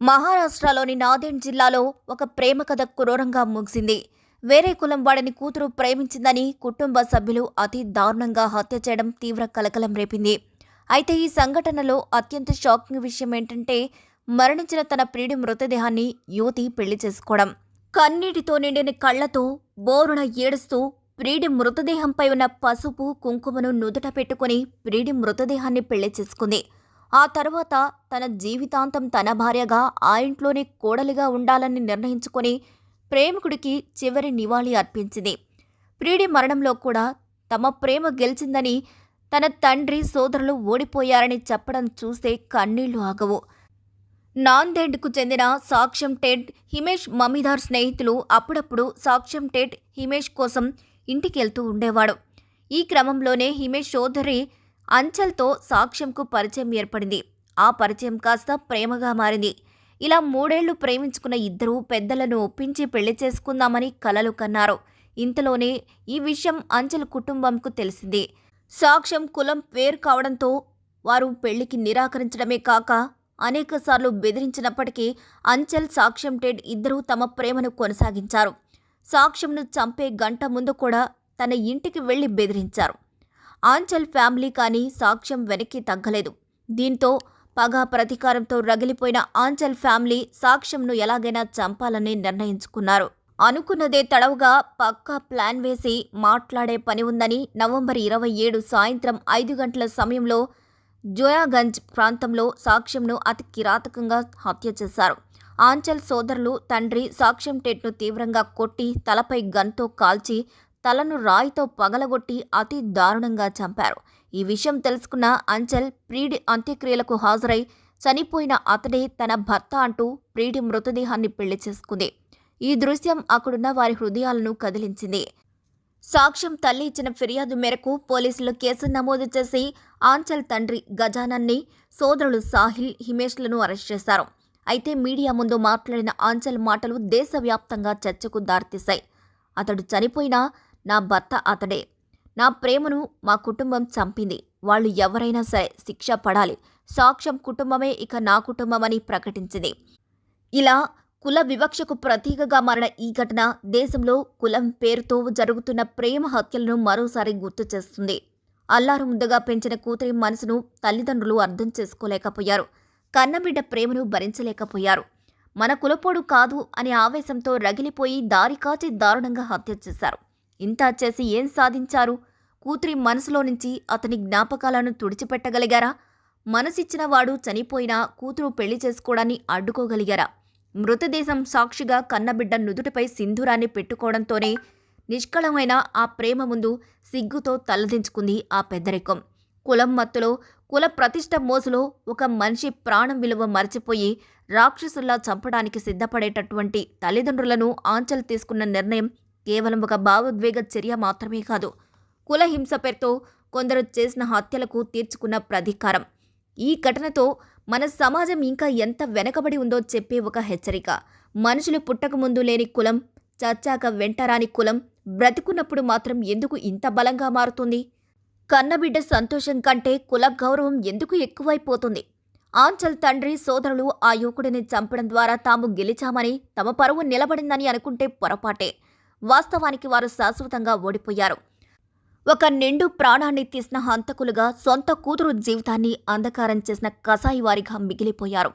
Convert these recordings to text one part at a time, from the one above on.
మహారాష్ట్రలోని నాందేడ్ జిల్లాలో ఒక ప్రేమ కథ క్రూరంగా ముగిసింది. వేరే కులం వాడిని కూతురు ప్రేమించిందని కుటుంబ సభ్యులు అతి దారుణంగా హత్య చేయడం తీవ్ర కలకలం రేపింది. అయితే ఈ సంఘటనలో అత్యంత షాకింగ్ విషయం ఏంటంటే మరణించిన తన ప్రియుడి మృతదేహాన్ని యువతి పెళ్ళి చేసుకోవడం. కన్నీటితో నిండిన కళ్ళతో బోరున ఏడుస్తూ ప్రియుడి మృతదేహంపై ఉన్న పసుపు కుంకుమను నుదుట పెట్టుకుని ప్రియుడి మృతదేహాన్ని పెళ్ళి చేసుకుంది. ఆ తర్వాత తన జీవితాంతం తన భార్యగా ఆ ఇంట్లోనే కోడలిగా ఉండాలని నిర్ణయించుకొని ప్రేమికుడికి చివరి నివాళి అర్పించింది. ప్రియుడి మరణంలో కూడా తమ ప్రేమ గెలిచిందని తన తండ్రి సోదరులు ఓడిపోయారని చెప్పడం చూస్తే కన్నీళ్ళు ఆగవు. నాందేడ్కు చెందిన సాక్ష్యం టెడ్ హిమేష్ మమీదార్ స్నేహితులు అప్పుడప్పుడు సాక్ష్యం టెడ్ హిమేష్ కోసం ఇంటికి వెళ్తూ ఉండేవాడు. ఈ క్రమంలోనే హిమేష్ సోదరి అంచల్తో సాక్ష్యంకు పరిచయం ఏర్పడింది. ఆ పరిచయం కాస్త ప్రేమగా మారింది. ఇలా మూడేళ్ళు ప్రేమించుకున్న ఇద్దరూ పెద్దలను ఒప్పించి పెళ్ళి చేసుకుందామని కలలు కన్నారు. ఇంతలోనే ఈ విషయం అంచల్ కుటుంబంకు తెలిసింది. సాక్ష్యం కులం వేరు కావడంతో వారు పెళ్ళికి నిరాకరించడమే కాక అనేకసార్లు బెదిరించినప్పటికీ అంచల్ సాక్ష్యం టెడ్ ఇద్దరూ తమ ప్రేమను కొనసాగించారు. సాక్ష్యంను చంపే గంట ముందు కూడా తన ఇంటికి వెళ్ళి బెదిరించారు. ఆంచల్ ఫ్యామిలీ కానీ సాక్ష్యం వెనక్కి తగ్గలేదు. దీంతో పగ ప్రతీకారంతో రగిలిపోయిన ఆంచల్ ఫ్యామిలీ సాక్ష్యంను ఎలాగైనా చంపాలని నిర్ణయించుకున్నారు. అనుకున్నదే తడవుగా పక్కా ప్లాన్ వేసి మాట్లాడే పని ఉందని నవంబర్ ఇరవై ఏడు సాయంత్రం ఐదు గంటల సమయంలో జోయాగంజ్ ప్రాంతంలో సాక్ష్యంను అతి కిరాతకంగా హత్య చేశారు. ఆంచల్ సోదరులు తండ్రి సాక్ష్యం టెట్ను తీవ్రంగా కొట్టి తలపై గన్తో కాల్చి తలను రాయితో పగలగొట్టి అతి దారుణంగా చంపారు. ఈ విషయం తెలుసుకున్న అంచల్ ప్రీడి అంత్యక్రియలకు హాజరై చనిపోయిన అతడే తన భర్త అంటూ ప్రీడి మృతదేహాన్ని పెళ్ళి చేసుకుంది. ఈ దృశ్యం అక్కడున్న వారి హృదయాలను కదిలించింది. సాక్ష్యం తల్లి ఇచ్చిన ఫిర్యాదు మేరకు పోలీసులు కేసు నమోదు చేసి ఆంచల్ తండ్రి గజానన్ని సోదరులు సాహిల్ హిమేష్లను అరెస్ట్ చేశారు. అయితే మీడియా ముందు మాట్లాడిన ఆంచల్ మాటలు దేశవ్యాప్తంగా చర్చకు దారితీశాయి. అతడు చనిపోయినా నా భర్త అతడే. నా ప్రేమను మా కుటుంబం చంపింది. వాళ్ళు ఎవరైనా సరే శిక్ష పడాలి. సాక్ష్యం కుటుంబమే ఇక నా కుటుంబమని ప్రకటించింది. ఇలా కుల వివక్షకు ప్రతీకగా మారిన ఈ ఘటన దేశంలో కులం పేరుతో జరుగుతున్న ప్రేమ హత్యలను మరోసారి గుర్తు చేస్తుంది. అల్లారు ముద్దగా పెంచిన కూతురి మనసును తల్లిదండ్రులు అర్థం చేసుకోలేకపోయారు. కన్నబిడ్డ ప్రేమను భరించలేకపోయారు. మన కులపోడు కాదు అనే ఆవేశంతో రగిలిపోయి దారి కాచి దారుణంగా హత్య చేశారు. ఇంత చేసి ఏం సాధించారు? కూతురి మనసులో నుంచి అతని జ్ఞాపకాలను తుడిచిపెట్టగలిగారా? మనసిచ్చిన వాడు చనిపోయినా కూతురు పెళ్ళి చేసుకోవడాన్ని అడ్డుకోగలిగారా? మృతదేశం సాక్షిగా కన్నబిడ్డ నుదుటిపై సింధూరాన్ని పెట్టుకోవడంతోనే నిష్కళమైన ఆ ప్రేమ ముందు సిగ్గుతో తలదించుకుంది ఆ పెద్దరికం. కులం మత్తులో కుల ప్రతిష్ట మోసులో ఒక మనిషి ప్రాణం విలువ మరచిపోయి రాక్షసుల్లా చంపడానికి సిద్ధపడేటటువంటి తల్లిదండ్రులను ఆంచలు తీసుకున్న నిర్ణయం కేవలం ఒక భావోద్వేగ చర్య మాత్రమే కాదు. కుల హింస పేరుతో కొందరు చేసిన హత్యలకు తీర్చుకున్న ప్రతీకారం. ఈ ఘటనతో మన సమాజం ఇంకా ఎంత వెనకబడి ఉందో చెప్పే ఒక హెచ్చరిక. మనుషులు పుట్టకముందు లేని కులం చచ్చాక వెంటరాని కులం బ్రతికున్నప్పుడు మాత్రం ఎందుకు ఇంత బలంగా మారుతుంది? కన్నబిడ్డ సంతోషం కంటే కుల గౌరవం ఎందుకు ఎక్కువైపోతుంది? ఆంచల్ తండ్రి సోదరులు ఆ యువకుడిని చంపడం ద్వారా తాము గెలిచామని తమ పరువు నిలబడిందని అనుకుంటే పొరపాటే. వాస్తవానికి వారు శాశ్వతంగా ఓడిపోయారు. ఒక నిండు ప్రాణాన్ని తీసిన హంతకులుగా సొంత కూతురు జీవితాన్ని అంధకారం చేసిన కసాయి వారిగా మిగిలిపోయారు.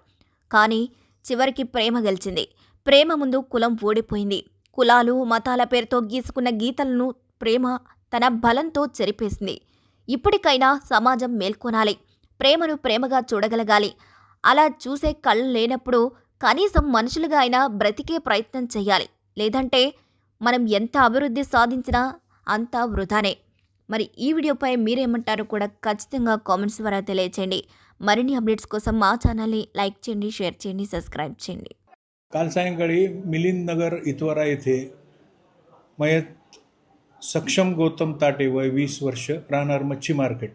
కానీ చివరికి ప్రేమ గెలిచింది. ప్రేమ ముందు కులం ఓడిపోయింది. కులాలు మతాల పేరుతో గీసుకున్న గీతలను ప్రేమ తన బలంతో చెరిపేసింది. ఇప్పటికైనా సమాజం మేల్కొనాలి. ప్రేమను ప్రేమగా చూడగలగాలి. అలా చూసే కళ్ళు లేనప్పుడు కనీసం మనుషులుగా అయినా బ్రతికే ప్రయత్నం చేయాలి. లేదంటే మనం ఎంత అభివృద్ధి సాధించినా అంతా వృధానే మరి ఈ వీడియోపై మీరేమంటారో కూడా ఖచ్చితంగా కామెంట్స్ ద్వారా తెలియచేయండి మరిన్ని అప్డేట్స్ కోసం మా ఛానల్ని లైక్ చేయండి షేర్ చేయండి సబ్స్క్రైబ్ చేయండి काल सायंकाळी मिलिंद नगर इतवारा येथे मयत सक्षम गौतम ताटे वय वीस वर्ष राहणार मच्छी मार्केट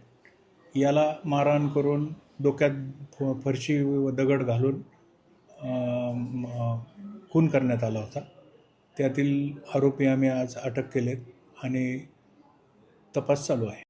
याला मारहाण करून डोक्यात फ- फरशी व दगड घालून अं, म- खून करण्यात आला होता त्यातील आरोपी आम्ही आज अटक केलेत आणि तपास चालू आहे.